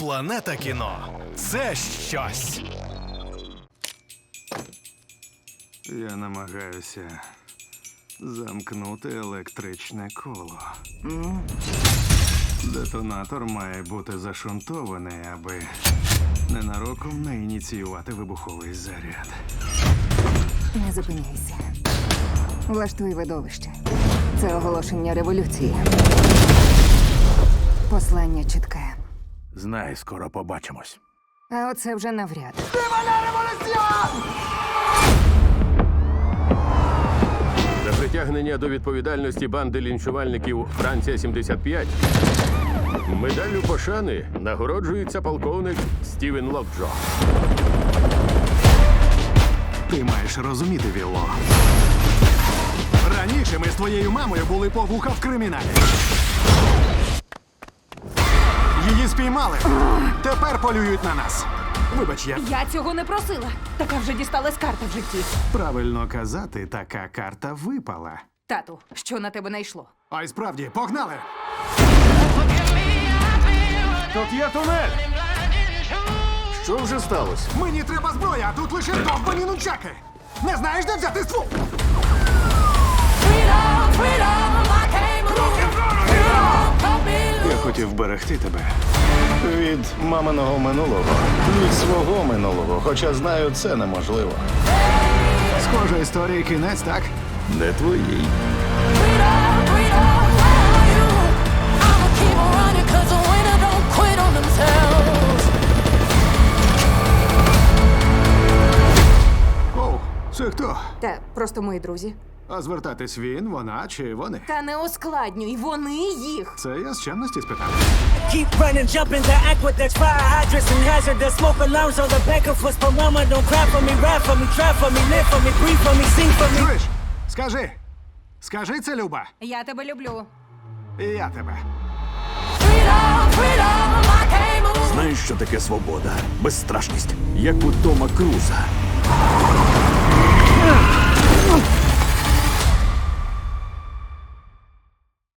Планета кіно це щось. Я намагаюся замкнути електричне коло. Детонатор має бути зашунтований, аби ненароком не ініціювати вибуховий заряд. Не зупиняйся. Влаштуй видовище. Це оголошення революції. Послання чітке. Знай, скоро побачимось. А оце вже навряд. За притягнення до відповідальності банди лінчувальників Франція 75 медаллю пошани нагороджується полковник Стівен Локджо. Ти маєш розуміти, Вілло. Раніше ми з твоєю мамою були по вуха в криміналі. Її спіймали. Тепер полюють на нас. Вибач, я Я цього не просила. Така вже дісталась карта в житті. правильно казати, така карта випала. Тату, що на тебе найшло? А й справді, погнали! Тут є тунель. Що вже сталося? Мені треба зброя, а тут лише довбані нунчаки. Не знаєш, де взяти ствол? Хотів берегти тебе від маминого минулого, від свого минулого, хоча знаю, це неможливо. Схожа історія кінець, так? Не твоїй. Оу, це хто? Та просто мої друзі. А звертатись він, вона чи вони? Та не ускладнюй, вони їх. Це я з чемності спитав. Keep running, jumping to aqueducts, fire hydrants, and hazardous smoke alarms on the back of us. But mama, don't cry for me, rap for me, try for me, live for me, breathe for me, sing for me. Чуєш? Скажи. Скажи це, Люба. Я тебе люблю. І я тебе. Знаєш, що таке свобода? Безстрашність, як у Тома Круза.